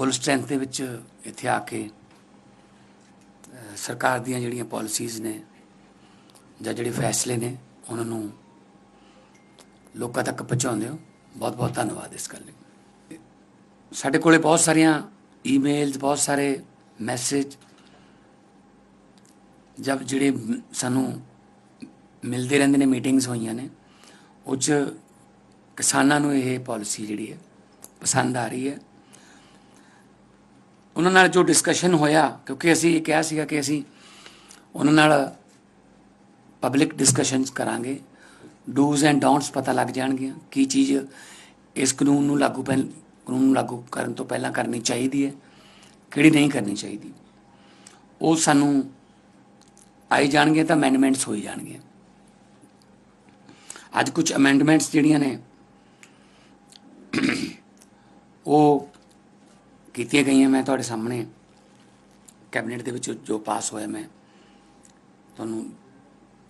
ਫੁੱਲ strength ਦੇ ਵਿੱਚ ਇੱਥੇ ਆ ਕੇ ਸਰਕਾਰ ਦੀਆਂ ਜਿਹੜੀਆਂ ਪਾਲਿਸੀਜ਼ ਨੇ ਜਾਂ ਜਿਹੜੇ ਫੈਸਲੇ ਨੇ, ਉਹਨਾਂ ਨੂੰ ਲੋਕਾਂ ਤੱਕ ਪਹੁੰਚਾਉਂਦੇ ਹੋ। ਬਹੁਤ ਬਹੁਤ ਧੰਨਵਾਦ ਇਸ ਗੱਲ ਲਈ। ਸਾਡੇ ਕੋਲੇ ਬਹੁਤ ਸਾਰੀਆਂ ਈਮੇਲਸ ਬਹੁਤ ਸਾਰੇ ਮੈਸੇਜ ਜਦ ਜਿਹੜੇ ਸਾਨੂੰ ਮਿਲਦੇ ਰਹਿੰਦੇ ਨੇ ਮੀਟਿੰਗਸ ਹੋਈਆਂ ਨੇ, ਉਹ 'ਚ ਕਿਸਾਨਾਂ ਨੂੰ ਇਹ ਪਾਲਿਸੀ ਜਿਹੜੀ ਹੈ, ਪਸੰਦ ਆ ਰਹੀ ਹੈ। ਉਹਨਾਂ ਨਾਲ ਜੋ ਡਿਸਕਸ਼ਨ ਹੋਇਆ, ਕਿਉਂਕਿ ਅਸੀਂ ਇਹ ਕਿਹਾ ਸੀਗਾ ਕਿ ਅਸੀਂ ਉਹਨਾਂ ਨਾਲ ਪਬਲਿਕ ਡਿਸਕਸ਼ਨਸ ਕਰਾਂਗੇ। ਡੂਜ਼ ਐਂਡ ਡੋਂਟਸ ਪਤਾ ਲੱਗ ਜਾਣਗੀਆਂ ਕੀ ਚੀਜ਼ ਇਸ ਕਾਨੂੰਨ ਨੂੰ ਲਾਗੂ ਪਹਿਲ ਕਾਨੂੰਨ ਨੂੰ ਲਾਗੂ ਕਰਨ ਤੋਂ ਪਹਿਲਾਂ ਕਰਨੀ ਚਾਹੀਦੀ ਹੈ, ਕਿਹੜੀ ਨਹੀਂ ਕਰਨੀ ਚਾਹੀਦੀ। ਉਹ ਸਾਨੂੰ ਆਈ ਜਾਣਗੀਆਂ ਤਾਂ ਅਮੈਂਡਮੈਂਟਸ ਹੋਈ ਜਾਣਗੀਆਂ। ਅੱਜ ਕੁਝ ਅਮੈਂਡਮੈਂਟਸ ਜਿਹੜੀਆਂ ਨੇ, ਉਹ ਕੀਤੀਆਂ ਗਈਆਂ ਮੈਂ ਤੁਹਾਡੇ ਸਾਹਮਣੇ। ਕੈਬਨਿਟ ਦੇ ਵਿੱਚ ਜੋ ਪਾਸ ਹੋਇਆ ਮੈਂ, ਤੁਹਾਨੂੰ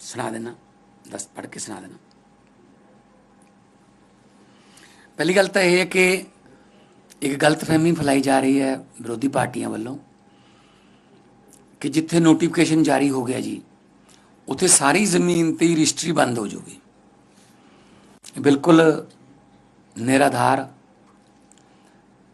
ਸੁਣਾ ਦੇਣਾ ਦਸ, ਪੜ੍ਹ ਕੇ ਸੁਣਾ ਦੇਣਾ ਪਹਿਲੀ ਗੱਲ ਤਾਂ ਇਹ ਹੈ ਕਿ ਇੱਕ ਗਲਤਫਹਿਮੀ ਫੈਲਾਈ ਜਾ ਰਹੀ ਹੈ ਵਿਰੋਧੀ ਪਾਰਟੀਆਂ ਵੱਲੋਂ ਕਿ ਜਿੱਥੇ ਨੋਟੀਫਿਕੇਸ਼ਨ ਜਾਰੀ ਹੋ ਗਿਆ ਜੀ, ਉੱਥੇ ਸਾਰੀ ਜ਼ਮੀਨ ਤੇ ਰਜਿਸਟਰੀ ਬੰਦ ਹੋ ਜਾਊਗੀ। ਬਿਲਕੁਲ ਨਿਰਾਧਾਰ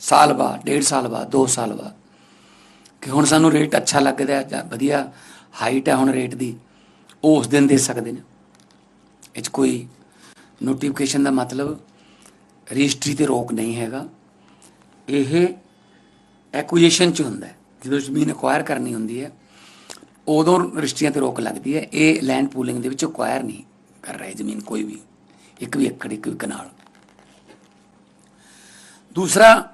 ਸਾਲ ਬਾਅਦ, ਡੇਢ ਸਾਲ ਬਾਅਦ 2 ਸਾਲ ਬਾਅਦ। ਕਿ ਹੁਣ ਸਾਨੂੰ ਰੇਟ ਅੱਛਾ ਲੱਗਦਾ ਹੈ ਜਾਂ ਵਧੀਆ ਹਾਈਟ ਹੈ ਹੁਣ ਰੇਟ ਦੀ, ਉਹ ਉਸ ਦਿਨ ਦੇ ਸਕਦੇ ਨੇ। ਇਹ 'ਚ ਕੋਈ ਨੋਟੀਫਿਕੇਸ਼ਨ ਦਾ ਮਤਲਬ ਰਜਿਸਟਰੀ ਤੇ ਰੋਕ ਨਹੀਂ ਹੈਗਾ। ਇਹ ਐਕੁਜੀਸ਼ਨ ਚ ਹੁੰਦਾ ਹੈ। ਜਦੋਂ ਜ਼ਮੀਨ ਅਕਵਾਇਰ ਕਰਨੀ ਹੁੰਦੀ ਹੈ, ਉਦੋਂ ਰਜਿਸਟਰੀਆਂ ਤੇ ਰੋਕ ਲੱਗਦੀ ਹੈ। ਇਹ ਲੈਂਡ ਪੂਲਿੰਗ ਦੇ ਵਿੱਚ ਅਕਵਾਇਰ ਨਹੀਂ ਕਰ ਰਹੇ ਜ਼ਮੀਨ ਕੋਈ ਵੀ। ਇੱਕ ਵੀ ਏਕੜ, ਇੱਕ ਵੀ ਕਨਾਲ। ਦੂਸਰਾ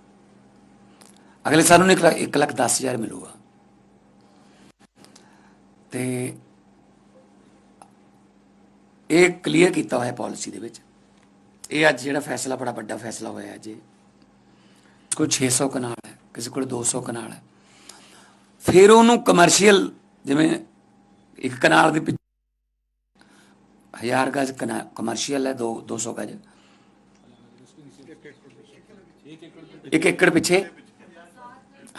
ਅਗਲੇ ਸਾਲ ਨੂੰ 1 ਲੱਖ 10 ਹਜ਼ਾਰ ਮਿਲੂਗਾ। ਤੇ ਇਹ ਕਲੀਅਰ ਕੀਤਾ ਹੋਇਆ ਪਾਲਿਸੀ ਦੇ ਵਿੱਚ। ਇਹ ਅੱਜ ਜਿਹੜਾ ਫੈਸਲਾ, ਬੜਾ ਵੱਡਾ ਫੈਸਲਾ ਹੋਇਆ ਅੱਜ। ਕੋਈ 600 ਕਨਾਲ ਹੈ, ਕਿਸੇ ਕੋਲ 200 ਕਨਾਲ ਹੈ। ਫਿਰ ਉਹਨੂੰ ਕਮਰਸ਼ੀਅਲ ਜਿਵੇਂ ਇੱਕ ਕਨਾਲ ਦੇ ਪਿੱਛੇ ਹਜ਼ਾਰ ਗਜ ਕਮਰਸ਼ੀਅਲ ਹੈ 2 200 ਗਜ। ਇੱਕ ਏਕੜ ਪਿੱਛੇ।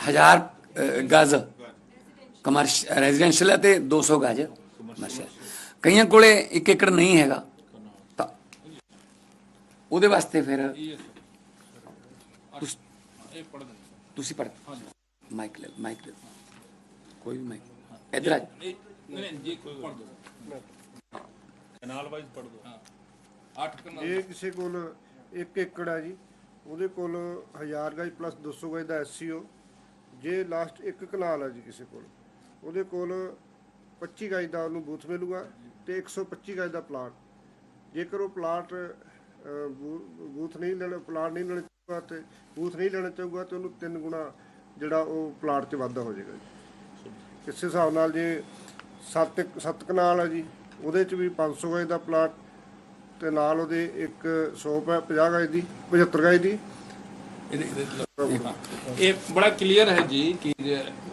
ਹਜ਼ਾਰ ਗਜ਼। ਕਮਰਸ਼ੀਅਲ ਰੈਜ਼ੀਡੈਂਸ਼ੀਅਲ ਹੈ ਤੇ 200 ਗਜ। ਕਮਰਸ਼ੀਅਲ ਕਈਆਂ ਕੋਲੇ 1 ਏਕੜ ਨਹੀਂ ਹੈਗਾ। ਤਾਂ ਉਹਦੇ ਵਾਸਤੇ ਫਿਰ ਤੁਸ- ਇਹ ਪੜ ਦੇ ਤੁਸੀਂ ਪੜ ਮਾਈਕ ਲੈ ਮਾਈਕ ਲੈ। ਕੋਈ ਵੀ ਮਾਈਕ। ਇਧਰ ਆ ਜਾਓ। ਇਹ ਨਹੀਂ ਨਹੀਂ ਜੀ ਕੋਈ ਪੜ ਦੋ। ਕਨਾਲ ਵਾਈਜ਼ ਪੜ ਦੋ। ਹਾਂ। 8 ਕਨਾਲ ਜੇ ਕਿਸੇ ਕੋਲ 1 ਏਕੜ ਹੈ ਜੀ ਉਹਦੇ ਕੋਲ 1000 ਗਜ ਪਲੱਸ 200 ਗਜ ਦਾ ਐਸਸੀਓ ਜੇ ਲਾਸਟ ਇੱਕ ਕਨਾਲ ਹੈ ਜੀ ਕਿਸੇ ਕੋਲ, ਉਹਦੇ ਕੋਲ 25 ਗਜ ਦਾ ਉਹਨੂੰ ਬੂਥ ਮਿਲੂਗਾ ਤੇ 125 ਗਜ ਦਾ ਪਲਾਟ ਜੇਕਰ ਉਹ ਪਲਾਟ ਬੂ- ਬੂਥ ਨਹੀਂ ਲੈਣਾ ਪਲਾਟ ਨਹੀਂ ਲੈਣਾ ਚਾਹੂਗਾ ਤੇ ਬੂਥ ਨਹੀਂ ਲੈਣਾ ਚਾਹੂਗਾ ਤੇ ਉਹਨੂੰ ਤਿੰਨ ਗੁਣਾ ਜਿਹੜਾ ਉਹ ਪਲਾਟ 'ਚ ਵਾਧਾ ਹੋ ਜਾਏਗਾ ਜੀ। ਇਸੇ ਹਿਸਾਬ ਨਾਲ ਜੇ 7 7 ਕਨਾਲ ਹੈ ਜੀ, ਉਹਦੇ 'ਚ ਵੀ 500 ਗਜ ਦਾ ਪਲਾਟ ਤੇ ਨਾਲ ਉਹਦੇ ਇੱਕ 100 50 ਗਜ ਦੀ 75 ਗਜ ਦੀ ये बड़ा क्लियर है जी कि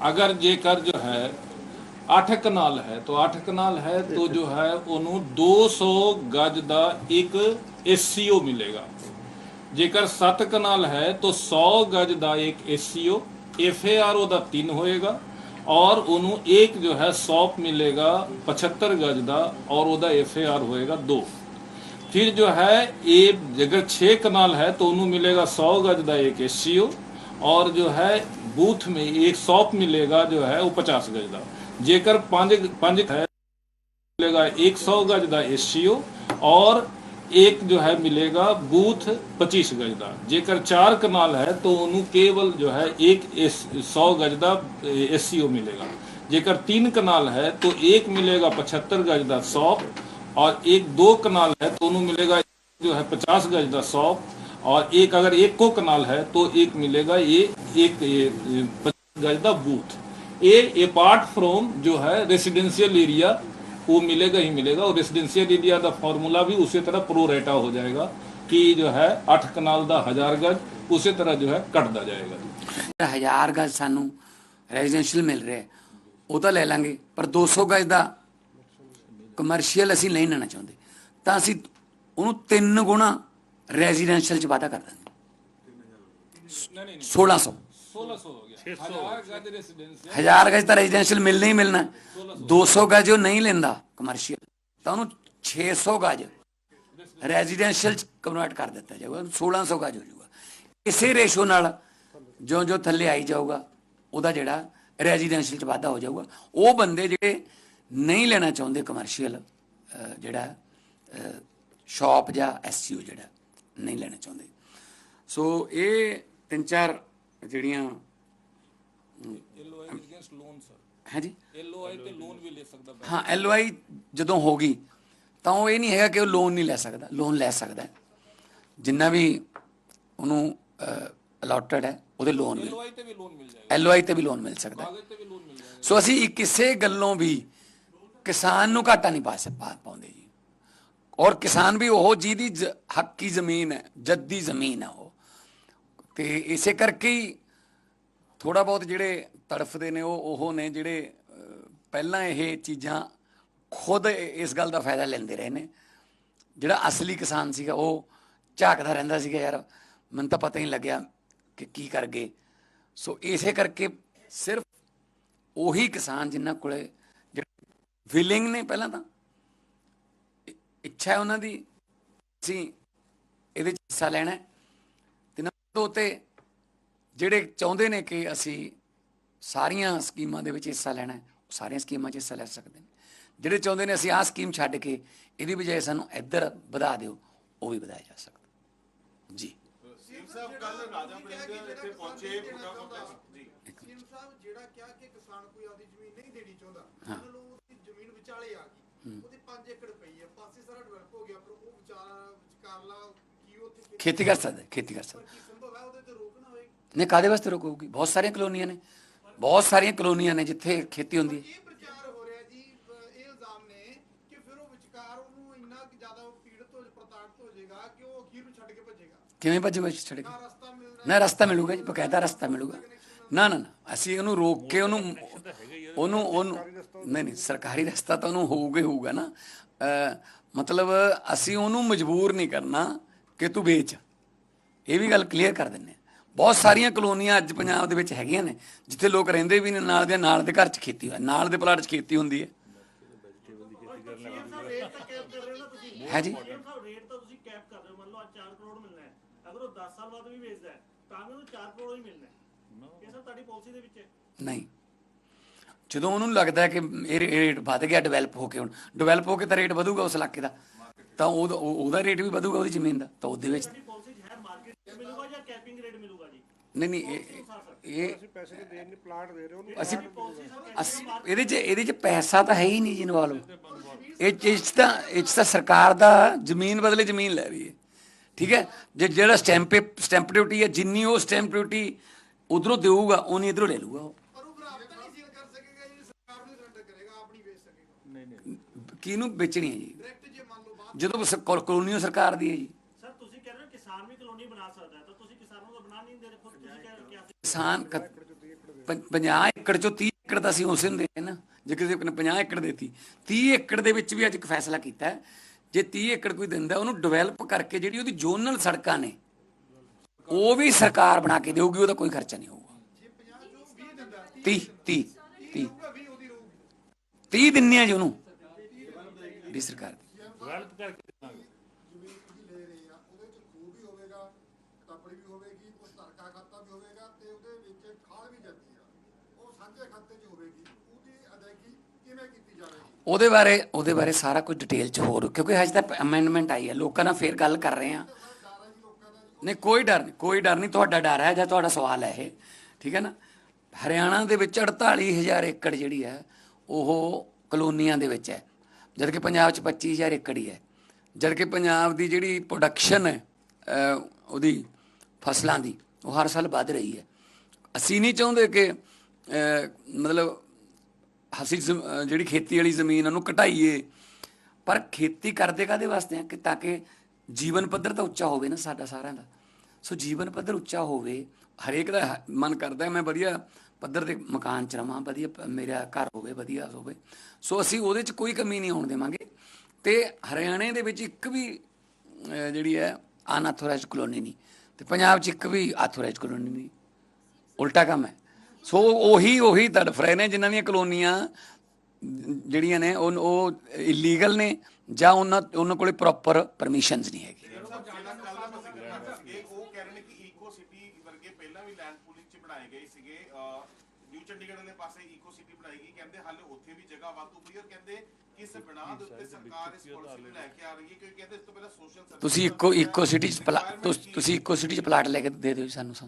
अगर जेकर जो है 8 ਕਨਾਲ ਹੈ तो 8 ਕਨਾਲ ਹੈ तो जो है ਉਹਨੂੰ 200 ਗਜ ਦਾ ਇੱਕ ਐਸਸੀਓ ਮਿਲੇਗਾ ਜੇਕਰ 7 ਕਨਾਲ ਹੈ तो 100 ਗਜ ਦਾ ਇੱਕ ਐਸਸੀਓ ਐਫਏਆਰ ਉਹਦਾ 3 ਹੋਏਗਾ ਔਰ ਉਹਨੂੰ ਇੱਕ ਜੋ ਹੈ ਸੌਪ ਮਿਲੇਗਾ 75 ਗਜ ਦਾ ਔਰ ਉਹਦਾ ਐਫਏਆਰ ਹੋਏਗਾ 2 फिर जो है ये अगर छह कनाल है तो उन्हें मिलेगा सौ गज का एक एस और जो है बूथ में एक सौप मिलेगा जो है वो पचास गज का जेकर पांच पांच है मिलेगा एक सौ गज का एस और एक जो है मिलेगा बूथ पच्चीस गज का जेकर चार कनाल है तो उन्हें केवल जो है एक सौ गज का एस मिलेगा जेकर तीन कनाल है तो एक मिलेगा पचहत्तर गज का सौप और एक दो कनाल है तो उन्हें मिलेगा जो है पचास गज का सौ और एक अगर एक को कनाल है तो एक मिलेगा ये एक ये, पचास गज का बूथ ये अपार्ट फ्रॉम जो है रेसिडेंशियल एरिया वो मिलेगा ही मिलेगा और रेसिडेंशियल एरिया का फार्मूला भी उसी तरह प्रो रेटा हो जाएगा कि जो है अठ कनाल का हजार गज उसी तरह जो है कटता जाएगा ਜਿਹੜਾ ਹਜ਼ਾਰ ਗਜ ਸਾਨੂੰ ਰੈਜ਼ੀਡੈਂਸ਼ੀਅਲ ਮਿਲ ਰਿਹਾ ਹੈ, ਉਹ ਤਾਂ ਲੈ ਲਾਂਗੇ ਪਰ 200 ਗਜ ਦਾ ਕਮਰਸ਼ੀਅਲ ਅਸੀਂ ਨਹੀਂ ਲੈਣਾ ਚਾਹੁੰਦੇ। ਤਾਂ ਅਸੀਂ ਉਹਨੂੰ ਤਿੰਨ ਗੁਣਾ ਰੈਜ਼ੀਡੈਂਸ਼ੀਅਲ ਚ ਵਾਧਾ ਕਰ ਦਾਂਗੇ। 1600 ਹਜ਼ਾਰ ਗਜ ਤਾਂ ਰੈਜ਼ੀਡੈਂਸ਼ੀਅਲ ਮਿਲਣਾ ਹੀ ਮਿਲਣਾ। 200 ਗਜ ਉਹ ਨਹੀਂ ਲੈਂਦਾ ਕਮਰਸ਼ੀਅਲ ਤਾਂ ਉਹਨੂੰ 600 ਗਜ ਰੈਜ਼ੀਡੈਂਸ਼ੀਅਲ ਚ ਕਨਵਰਟ ਕਰ ਦਿੱਤਾ ਜਾਊਗਾ। 1600 ਗਜ ਹੋ ਜਾਊਗਾ। ਇਸੇ ਰੇਸ਼ੋ ਨਾਲ ਜੋ ਜੋ ਥੱਲੇ ਆਈ ਜਾਊਗਾ ਉਹਦਾ ਜਿਹੜਾ ਰੈਜ਼ੀਡੈਂਸ਼ੀਅਲ ਚ ਵਾਧਾ ਹੋ ਜਾਊਗਾ। ਉਹ ਬੰਦੇ ਜਿਹੜੇ ਨਹੀਂ ਲੈਣਾ ਚਾਹੁੰਦੇ ਕਮਰਸ਼ੀਅਲ ਜਿਹੜਾ ਸ਼ਾਪ ਜਾਂ ਐਸਯੂ ਜਿਹੜਾ ਨਹੀਂ ਲੈਣਾ ਚਾਹੁੰਦੇ। ਸੋ ਇਹ ਤਿੰਨ ਚਾਰ ਜਿਹੜੀਆਂ ਐਲਓਆਈ ਅਗੇਂਸਟ ਲੋਨ ਸਰ ਹੈ ਜੀ? ਐਲਓਆਈ ਤਾਂ ਉਹ ਇਹ ਨਹੀਂ ਹੈਗਾ ਕਿ ਉਹ ਲੋਨ ਨਹੀਂ ਲੈ ਸਕਦਾ। ਲੋਨ ਲੈ ਸਕਦਾ ਜਿੰਨਾ ਵੀ ਉਹਨੂੰ ਅਲਾਟਡ ਹੈ ਉਹਦੇ ਲੋਨ ਵੀ ਲੋਨ ਮਿਲ ਜਾਏਗਾ। ਤੇ ਵੀ ਲੋਨ ਮਿਲ ਸਕਦਾ ਸੋ ਅਸੀਂ ਕਿਸੇ ਗੱਲੋਂ ਵੀ ਕਿਸਾਨ ਨੂੰ ਘਾਟਾ ਨਹੀਂ ਪਾ ਸ- ਪਾਉਂਦੇ ਜੀ। ਔਰ ਕਿਸਾਨ ਵੀ ਉਹ ਜਿਹਦੀ ਜ- ਹੱਕੀ ਜ਼ਮੀਨ ਹੈ, ਜੱਦੀ ਜ਼ਮੀਨ ਹੈ ਉਹ। ਤੇ ਇਸੇ ਕਰਕੇ ਹੀ ਥੋੜਾ ਬਹੁਤ ਜਿਹੜੇ ਤੜਫਦੇ ਨੇ ਉਹ ਉਹ ਨੇ ਜਿਹੜੇ ਪਹਿਲਾਂ ਇਹ ਚੀਜ਼ਾਂ ਖੁਦ ਇਸ ਗੱਲ ਦਾ ਫਾਇਦਾ ਲੈਂਦੇ ਰਹੇ ਨੇ। ਜਿਹੜਾ ਅਸਲੀ ਕਿਸਾਨ ਸੀਗਾ, ਉਹ ਝਾਕਦਾ ਰਹਿੰਦਾ ਸੀਗਾ, ਯਾਰ, ਮੈਨੂੰ ਤਾਂ ਪਤਾ ਹੀ ਨਹੀਂ ਲੱਗਿਆ ਕਿ ਕੀ ਕਰ ਗਏ। ਸੋ ਇਸੇ ਕਰਕੇ ਸਿਰਫ ਉਹੀ ਕਿਸਾਨ ਜਿਨ੍ਹਾਂ ਕੋਲੇ ਵਿਲਿੰਗ ਨੇ ਪਹਿਲਾਂ ਤਾਂ। ਇੱਛਾ ਹੈ ਉਹਨਾਂ ਦੀ। ਅਸੀਂ ਇਹਦੇ ਚ ਹਿੱਸਾ ਲੈਣਾ ਹੈ। ਤੇ ਨੰਬਰ ਦੋ ਤੇ ਜਿਹੜੇ ਚਾਹੁੰਦੇ ਨੇ ਕਿ ਅਸੀਂ ਸਾਰੀਆਂ ਸਕੀਮਾਂ ਦੇ ਵਿੱਚ ਹਿੱਸਾ ਲੈਣਾ ਹੈ ਉਹ ਸਾਰੀਆਂ ਸਕੀਮਾਂ 'ਚ ਹਿੱਸਾ ਲੈ ਸਕਦੇ ਨੇ। ਜਿਹੜੇ ਚਾਹੁੰਦੇ ਨੇ ਅਸੀਂ ਆਹ ਸਕੀਮ ਛੱਡ ਕੇ ਇਹਦੀ ਬਜਾਏ ਸਾਨੂੰ ਇੱਧਰ ਵਧਾ ਦਿਓ ਉਹ ਵੀ ਵਧਾਇਆ ਜਾ ਸਕਦਾ। ਜੀ। ਸੀਐਮ ਸਾਹਿਬ ਜਿਹੜਾ ਕਿਹਾ ਕਿ ਕਿਸਾਨ ਕੋਈ ਆਪਦੀ ਜ਼ਮੀਨ ਨਹੀਂ ਦੇਣੀ ਚਾਹੁੰਦਾ ਉਹਨਾਂ ਨੂੰ ਵਿਚਾਲੇ ਆ ਗਈ। ਉਹਦੇ 5 ਏਕੜ ਪਈ ਹੈ ਪਾਸੇ ਸਾਰਾ ਡਿਵੈਲਪ ਹੋ ਗਿਆ ਪਰ ਉਹ ਵਿਚਾਰ ਵਿਚਾਰਲਾ ਕੀ ਉੱਥੇ ਖੇਤੀ ਕਰ ਸਕਦਾ ਖੇਤੀ ਕਰ ਸਕਦਾ। ਕੀ ਸੰਭਵ ਹੈ ਉਹਦੇ ਤੇ ਰੋਕ ਨਾ ਹੋਏ? ਨੇ ਕਾਦੇ ਵਾਸਤੇ ਰੋਕੂਗੀ ਬਹੁਤ ਸਾਰੀਆਂ ਕਲੋਨੀਆਂ ਨੇ ਬਹੁਤ ਸਾਰੀਆਂ ਕਲੋਨੀਆਂ ਨੇ ਜਿੱਥੇ ਖੇਤੀ ਹੁੰਦੀ ਹੈ। ਇਹ ਪ੍ਰਚਾਰ ਹੋ ਰਿਹਾ ਜੀ ਅਹ ਇਹ ਇਲਜ਼ਾਮ ਨੇ ਕਿ ਫਿਰ ਉਹ ਵਿਚਕਾਰ ਉਹਨੂੰ ਇੰਨਾ ਕਿ ਜ਼ਿਆਦਾ ਉਹ ਪੀੜਤ ਹੋ ਪ੍ਰਤਾੜਿਤ ਹੋ ਜਾਏਗਾ ਕਿ ਉਹ ਅਖੀਰ ਨੂੰ ਛੱਡ ਕੇ ਭੱਜੇਗਾ। ਕਿਵੇਂ ਭੱਜੂਗਾ ਛੱਡ ਕੇ? ਨਾ ਰਸਤਾ ਮਿਲੂਗਾ ਜੀ ਬਕਾਇਦਾ ਰਸਤਾ ਮਿਲੂਗਾ। ਨਾ ਨਾ ਨਾ। ਅਸੀਂ ਉਹਨੂੰ ਰੋਕ ਕੇ ਉਹਨੂੰ ਉਹਨੂੰ ਉਹਨੂੰ ਨਹੀਂ ਨਹੀਂ, ਸਰਕਾਰੀ ਰਸਤਾ ਤਾਂ ਉਹਨੂੰ ਹੋਊਗਾ ਹੋਊਗਾ ਨਾ। ਮਤਲਬ ਅਸੀਂ ਉਹਨੂੰ ਮਜਬੂਰ ਨਹੀਂ ਕਰਨਾ ਕਿ ਤੂੰ ਵੇਚ। ਇਹ ਵੀ ਗੱਲ ਕਲੀਅਰ ਕਰ ਦਿੰਨੇ ਬਹੁਤ ਸਾਰੀਆਂ ਕਲੋਨੀਆਂ ਅੱਜ ਪੰਜਾਬ ਦੇ ਵਿੱਚ ਹੈਗੀਆਂ ਨੇ, ਜਿੱਥੇ ਲੋਕ ਰਹਿੰਦੇ ਵੀ ਨੇ, ਨਾਲ ਦੇ ਨਾਲ ਦੇ ਘਰ 'ਚ ਖੇਤੀ ਹੋਇਆ ਨਾਲ ਦੇ ਪਲਾਟ 'ਚ ਖੇਤੀ ਹੁੰਦੀ ਹੈ। ਹੈ ਜੀ। ਰੇਟ ਤਾਂ ਤੁਸੀਂ ਕੈਪ ਕਰ ਰਹੇ ਹੋ ਮੰਨ ਲਓ 4 ਕਰੋੜ ਮਿਲਣਾ ਹੈ। ਅਗਰ ਉਹ 10 ਸਾਲ ਬਾਅਦ ਵੀ ਵੇਚਦਾ ਹੈ, ਤਾਂ ਉਹਨੂੰ 4 ਕਰੋੜ ਹੀ ਮਿਲਣਾ ਹੈ। ਇਹ ਸਭ ਤੁਹਾਡੀ ਪਾਲਿਸੀ ਦੇ ਵਿੱਚ ਹੈ। ਨਹੀਂ। ਜਦੋਂ ਉਹਨੂੰ ਲੱਗਦਾ ਹੈ ਕਿ ਇਹ ਰੇ- ਰੇਟ ਵੱਧ ਗਿਆ ਡਿਵੈਲਪ ਹੋ ਕੇ ਹੁਣ ਡਿਵੈਲਪ ਹੋ ਕੇ ਤਾਂ ਰੇਟ ਵਧੂਗਾ ਉਸ ਇਲਾਕੇ ਦਾ। ਤਾਂ ਉਹਦਾ ਉਹ- ਉਹਦਾ ਰੇਟ ਵੀ ਵਧੂਗਾ ਉਹਦੀ ਜ਼ਮੀਨ ਦਾ ਤਾਂ ਉਹਦੇ ਵਿੱਚ ਤੁਹਾਡੀ ਪਾਲਿਸੀ 'ਚ ਹੈ ਮਾਰਕੀਟ ਮਿਲੂਗਾ ਜਾਂ ਕੈਪਿੰਗ ਰੇਟ ਮਿਲੂਗਾ ਜੀ? ਨਹੀਂ ਨਹੀਂ ਇਹ ਇਹ ਅਸੀਂ ਪੈਸੇ ਨਹੀਂ ਦੇਣ ਨਹੀਂ ਪਲਾਂਟ ਦੇ ਰਹੇ ਉਹਨੂੰ। ਅਸੀਂ ਅਸੀਂ ਇਹਦੇ 'ਚ ਇਹਦੇ 'ਚ ਪੈਸਾ ਤਾਂ ਹੈ ਹੀ ਨਹੀਂ ਜੀ ਇਨਵੋਲਵ ਇਹ 'ਚ- ਇਹ 'ਚ ਤਾਂ ਇਹ 'ਚ ਤਾਂ ਸਰਕਾਰ ਦਾ ਜ਼ਮੀਨ ਬਦਲੇ ਜ਼ਮੀਨ ਲੈ ਰਹੀ ਹੈ। ਠੀਕ ਹੈ? ਜੇ ਜਿਹੜਾ ਸਟੈਂਪ ਸਟੈਂਪ ਡਿਊਟੀ ਹੈ ਜਿੰਨੀ ਉਹ ਸਟੈਂਪ ਡਿਊਟੀ ਉਧਰੋਂ ਦੇਊਗਾ ਉਨੀ ਇਧਰੋਂ ਲੈ ਲੂਗਾ ਉਹ। ਪਰ ਉਹ ਬਰਾਬਰ ਨਹੀਂ ਸੀਲ ਕਰ ਸਕੇਗਾ ਜੀ ਸਰਕਾਰ ਨੂੰ ਸਰੈਂਡਰ ਕਰੇਗਾ ਆਪਣੀ ਵੇਚ ਸਕੇਗਾ। ਕਿਹਨੂੰ ਵੇਚਣੀ ਹੈ ਜੀ? ਡਾਇਰੈਕਟ ਜੇ ਮੰਨ ਲਓ ਬਾਅਦ ਜਦੋਂ ਸ- ਕੋ- ਕਲੋਨੀਓ ਸਰਕਾਰ ਦੀ ਹੈ ਜੀ। ਸਰ ਤੁਸੀਂ ਕਹਿ ਰਹੇ ਹੋ ਕਿਸਾਨ ਵੀ ਕਲੋਨੀ ਬਣਾ ਸਕਦਾ ਹੈ ਤਾਂ ਤੁਸੀਂ ਕਿਸਾਨਾਂ ਨੂੰ ਬਣਾ ਨਹੀਂ ਦੇ ਰਹੇ ਖੁਦ ਤੁਸੀਂ ਕਹਿ ਰਹੇ ਹੋ ਕਿ ਅਸੀਂ ਕਿਸਾਨ 50 ਏਕੜ ਚੋਂ 30 ਏਕੜ ਤਾਂ ਅਸੀਂ ਉਸੇ ਨੂੰ ਦੇ ਨਾ ਜੇ ਕਿਸੇ ਨੇ 50 ਏਕੜ ਦੇਤੀ। 30 ਏਕੜ ਦੇ ਵਿੱਚ ਵੀ ਅੱਜ ਇੱਕ ਫੈਸਲਾ ਕੀਤਾ ਹੈ, ਜੇ 30 ਏਕੜ ਕੋਈ ਦਿੰਦਾ ਉਹਨੂੰ ਡਿਵੈਲਪ ਕਰਕੇ ਜਿਹੜੀ ਉਹਦੀ ਜ਼ੋਨਲ ਸੜਕਾਂ ਨੇ ਉਹ ਵੀ ਸਰਕਾਰ ਬਣਾ ਕੇ ਦੇਊਗੀ ਉਹਦਾ ਕੋਈ ਖਰਚਾ ਨਹੀਂ ਹੋਊਗਾ। ਜੇ 50 ਚੋਂ 20 ਦਿੰਦਾ 30 30 30 ਹੋਊਗਾ 20 ਉਹਦੀ ਰਹੂਗੀ 30 ਦਿੰਨੇ ਆ ਜੀ ਉਹਨੂੰ। ਦੀ ਸਰਕਾਰ ਉਹਦੇ ਵੀ ਵੀ ਵੀ ਤੇ ਵੀ ਬਾਰੇ ਉਹਦੇ ਬਾਰੇ ਸਾਰਾ ਕੁਝ ਡਿਟੇਲ ਚ ਹੋਰ ਕਿਉਂਕਿ ਹਜੇ ਤੱਕ ਅਮੈਂਡਮੈਂਟ ਆਈ ਹੈ। ਲੋਕਾਂ ਨਾਲ ਫੇਰ ਗੱਲ ਕਰ ਰਹੇ ਆ ਨਹੀਂ, ਕੋਈ ਡਰ ਨਹੀਂ, ਕੋਈ ਡਰ ਨਹੀਂ, ਤੁਹਾਡਾ ਡਰ ਹੈ ਜਾਂ ਤੁਹਾਡਾ ਸਵਾਲ ਹੈ ਇਹ, ਠੀਕ ਹੈ ਨਾ? ਹਰਿਆਣਾ ਦੇ ਵਿੱਚ 48000 ਏਕੜ ਜਿਹੜੀ ਹੈ, ਉਹ ਕਲੋਨੀਆਂ ਦੇ ਵਿੱਚ ਹੈ। ਜਦ ਕਿ ਪੰਜਾਬ 'ਚ 25000 ਏਕੜ ਹੀ ਹੈ। ਜਦ ਕਿ ਪੰਜਾਬ ਦੀ ਜਿਹੜੀ ਪ੍ਰੋਡਕਸ਼ਨ ਹੈ ਉਹਦੀ ਫਸਲਾਂ ਦੀ, ਉਹ ਹਰ ਸਾਲ ਵੱਧ ਰਹੀ ਹੈ। ਅਸੀਂ ਨਹੀਂ ਚਾਹੁੰਦੇ ਕਿ ਮਤਲਬ ਅਸੀਂ ਜਿਹੜੀ ਖੇਤੀ ਵਾਲੀ ਜ਼ਮੀਨ ਉਹਨੂੰ ਘਟਾਈਏ। ਪਰ ਖੇਤੀ ਕਰਦੇ ਕਾਦੇ ਵਾਸਤੇ ਆ ਕਿ ਤਾਂ ਕਿ ਜੀਵਨ ਪੱਧਰ ਤਾਂ ਉੱਚਾ ਹੋਵੇ ਨਾ ਸਾਡਾ ਸਾਰਿਆਂ ਦਾ। ਸੋ ਜੀਵਨ ਪੱਧਰ ਉੱਚਾ ਹੋਵੇ, ਹਰੇਕ ਦਾ ਮਨ ਕਰਦਾ ਮੈਂ ਵਧੀਆ ਪੱਧਰ ਦੇ ਮਕਾਨ ਚ ਰਵਾਂ, ਵਧੀਆ ਮੇਰਾ ਘਰ ਹੋਵੇ, ਵਧੀਆ ਹੋਵੇ। ਸੋ ਅਸੀਂ ਉਹਦੇ ਚ ਕੋਈ ਕਮੀ ਨਹੀਂ ਆਉਣ ਦੇਵਾਂਗੇ। ਤੇ ਹਰਿਆਣੇ ਦੇ ਵਿੱਚ ਇੱਕ ਵੀ ਜਿਹੜੀ ਹੈ ਅਨਆਥੋਰਾਈਜ਼ਡ ਕਲੋਨੀ ਨਹੀਂ। ਤੇ ਪੰਜਾਬ ਚ ਇੱਕ ਵੀ ਆਥੋਰਾਈਜ਼ਡ ਕਲੋਨੀ ਨਹੀਂ। ਉਲਟਾ ਕੰਮ ਹੈ। ਸੋ ਉਹੀ ਉਹੀ ਤੜਫ ਰਹੇ ਨੇ ਜਿਨ੍ਹਾਂ ਦੀਆਂ ਕਲੋਨੀਆਂ ਜਿਹੜੀਆਂ ਨੇ, ਉਹ ਉਹ ਇਲੀਗਲ ਨੇ। ਜਾਂ ਉਹਨਾਂ ਉਹਨਾਂ ਕੋਲੇ ਪ੍ਰੋਪਰ ਪਰਮਿਸ਼ਨਸ ਨਹੀਂ ਹੈਗੀ। ਇਹ ਉਹ ਕਹਿ ਰਹੇ ਨੇ ਕਿ ਈਕੋ ਸਿਟੀ ਵਰਗੇ ਪਹਿਲਾਂ ਵੀ ਲੈਂਡ ਪੂਲਿੰਗ ਚ ਬਣਾਏ ਗਏ ਸੀਗੇ ਅਹ, ਨਿਊ ਚੰਡੀਗੜ੍ਹ ਵਾਲੇ ਪਾਸੇ ਈਕੋ ਸਿਟੀ ਬਣਾਈ ਗਈ। ਕਹਿੰਦੇ ਹਾਲੇ ਉੱਥੇ ਵੀ ਜਗ੍ਹਾ ਵਾਧੂ ਪਈ ਔਰ ਕਹਿੰਦੇ ਕਿ ਇਸ ਬਣਾ ਦੇ ਉੱਤੇ ਸਰਕਾਰ ਇਸ ਪਾਲਿਸੀ ਨੂੰ ਲੈ ਕੇ ਆ ਰਹੀ ਹੈ ਕਿਉਂਕਿ ਕਹਿੰਦੇ ਇਸ ਤੋਂ ਪਹਿਲਾਂ ਸੋਸ਼ਲ ਤੁਸੀਂ ਇੱਕੋ ਇੱਕੋ ਸਿਟੀ ਚ ਪਲਾ- ਤੁਸ- ਇੱਕੋ ਸਿਟੀ ਚ ਪਲਾਟ ਲੈ ਕੇ ਦੇ ਦਿਓ ਸਾਨੂੰ ਸਾ।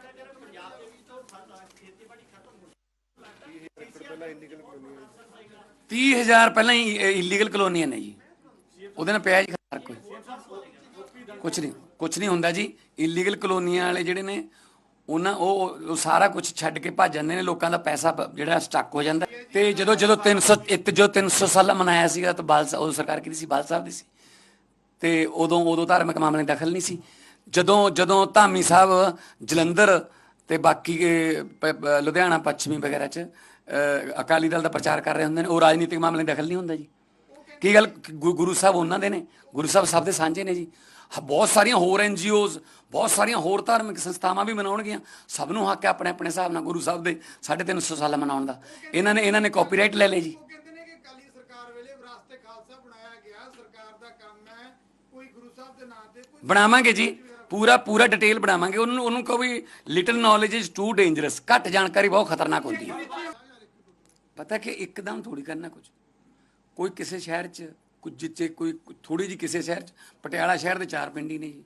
40000 ਏਕੜ ਪੰਜਾਬ ਦੇ ਵਿੱਚ ਤੋਂ ਖਤ- ਖੇਤੀਬਾੜੀ ਖਤਮ ਹੋ 30000 ਪਹਿਲਾਂ ਹੀ ਇਲੀਗਲ ਕਲੋਨੀਆਂ ਨੇ ਜੀ। ਉਹਦੇ ਨਾਲ ਪਿਆ ਜੀ ਫ਼ਰਕ ਕੋਈ। ਕੁਝ ਨਹੀਂ ਕੁਝ ਨਹੀਂ ਹੁੰਦਾ ਜੀ। ਇਲੀਗਲ ਕਲੋਨੀਆਂ ਵਾਲੇ ਜਿਹੜੇ ਨੇ, ਉਹਨਾਂ ਉਹ ਸਾਰਾ ਕੁਝ ਛੱਡ ਕੇ ਭੱਜ ਜਾਂਦੇ ਨੇ। ਲੋਕਾਂ ਦਾ ਪੈਸਾ ਜਿਹੜਾ ਸਟਕ ਹੋ ਜਾਂਦਾ। ਤੇ ਜਦੋਂ ਜਦੋਂ 300 ਇੱਕ ਜੋ 300 ਸਾਲਾ ਮਨਾਇਆ ਸੀਗਾ, ਤਾਂ ਬਾਲ ਸਾਹਿਬ- ਉਹ ਸਰਕਾਰ ਕਿਹਦੀ ਸੀ, ਬਾਲ ਸਾਹਿਬ ਦੀ ਸੀ। ਤੇ ਉਦੋਂ ਉਦੋਂ ਧਾਰਮਿਕ ਮਾਮਲੇ ਦਖਲ ਨਹੀਂ ਸੀ। ਜਦੋਂ ਜਦੋਂ ਧਾਮੀ ਸਾਹਿਬ ਜਲੰਧਰ ਤੇ ਬਾਕੀ ਲੁਧਿਆਣਾ ਪੱਛਮੀ ਵਗੈਰਾ ਚ ਅਕਾਲੀ ਦਲ ਦਾ ਪ੍ਰਚਾਰ ਕਰ ਰਹੇ ਹੁੰਦੇ ਨੇ ਉਹ ਰਾਜਨੀਤਿਕ ਮਾਮਲੇ ਦਖਲ ਨਹੀਂ ਹੁੰਦਾ ਜੀ। ਕੀ ਗੱਲ? ਗੁਰੂ ਸਾਹਿਬ ਉਹਨਾਂ ਦੇ ਨੇ? ਗੁਰੂ ਸਾਹਿਬ ਸਭ ਦੇ ਸਾਂਝੇ ਨੇ ਜੀ। ਬਹੁਤ ਸਾਰੀਆਂ ਹੋਰ ਐਨਜੀਓਜ਼ ਬਹੁਤ ਸਾਰੀਆਂ ਹੋਰ ਧਾਰਮਿਕ ਸੰਸਥਾਵਾਂ ਵੀ ਮਨਾਉਣਗੀਆਂ। ਸਭ ਨੂੰ ਹੱਕ ਹੈ ਆਪਣੇ ਆਪਣੇ ਹਿਸਾਬ ਨਾਲ ਗੁਰੂ ਸਾਹਿਬ ਦੇ 350 ਸਾਲ ਮਨਾਉਣ ਦਾ। ਇਹਨਾਂ ਨੇ ਇਹਨਾਂ ਨੇ ਕਾਪੀਰਾਈਟ ਲੈ ਲਿਆ ਜੀ। ਬਣਾਵਾਂਗੇ ਜੀ। ਪੂਰਾ ਪੂਰਾ ਡਿਟੇਲ ਬਣਾਵਾਂਗੇ। ਉਹਨੂੰ ਉਹਨੂੰ ਕਹੋ ਵੀ little knowledge is too dangerous. ਘੱਟ ਜਾਣਕਾਰੀ ਬਹੁਤ ਖਤਰਨਾਕ ਹੁੰਦੀ ਹੈ। ਪਤਾ ਕਿ ਇੱਕਦਮ ਥੋੜੀ ਕਰਨਾ ਕੁਝ। ਕੋਈ ਕਿਸੇ ਸ਼ਹਿਰ 'ਚ, ਕੁਝ ਜਿੱਥੇ ਕੋਈ ਥੋੜੀ ਜੀ ਕਿਸੇ ਸ਼ਹਿਰ 'ਚ, ਪਟਿਆਲਾ ਸ਼ਹਿਰ ਦੇ ਚਾਰ ਪਿੰਡ ਹੀ ਨੇ ਜੀ।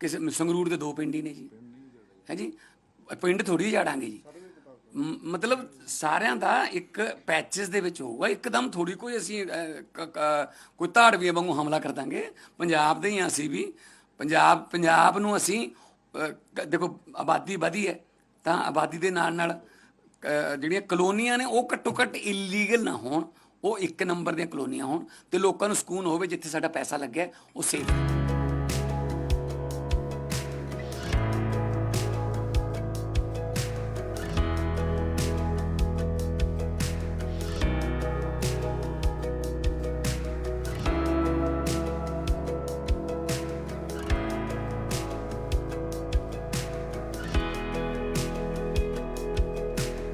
ਕਿਸੇ ਸੰਗਰੂਰ ਦੇ ਦੋ ਪਿੰਡ ਹੀ ਨੇ ਜੀ। ਹੈ ਜੀ? ਪਿੰਡ ਥੋੜੀ ਜਾੜਾਂਗੇ ਜੀ। ਮਤਲਬ ਸਾਰਿਆਂ ਦਾ ਇੱਕ ਪੈਚਸ ਦੇ ਵਿੱਚ ਹੋਊਗਾ। ਇੱਕਦਮ ਥੋੜੀ ਕੋਈ ਅਸੀਂ ਕੋਈ ਧਾੜਵੀਆਂ ਵਾਂਗੂ ਹਮਲਾ ਕਰ ਦਾਂਗੇ। ਪੰਜਾਬ ਦੇ ਹੀ ਅਸੀਂ ਵੀ। ਪੰਜਾਬ ਪੰਜਾਬ ਨੂੰ ਅਸੀਂ ਦੇਖੋ ਆਬਾਦੀ ਵਧੀ ਹੈ ਤਾਂ ਆਬਾਦੀ ਦੇ ਨਾਲ ਨਾਲ ਅਹ, ਜਿਹੜੀਆਂ ਕਲੋਨੀਆਂ ਨੇ ਉਹ ਘੱਟੋ ਘੱਟ ਇਲੀਗਲ ਨਾ ਹੋਣ ਉਹ ਇੱਕ ਨੰਬਰ ਦੀਆਂ ਕਲੋਨੀਆਂ ਹੋਣ ਤੇ ਲੋਕਾਂ ਨੂੰ ਸਕੂਨ ਹੋਵੇ ਜਿੱਥੇ ਸਾਡਾ ਪੈਸਾ ਲੱਗਿਆ ਉਹ ਸੇਫ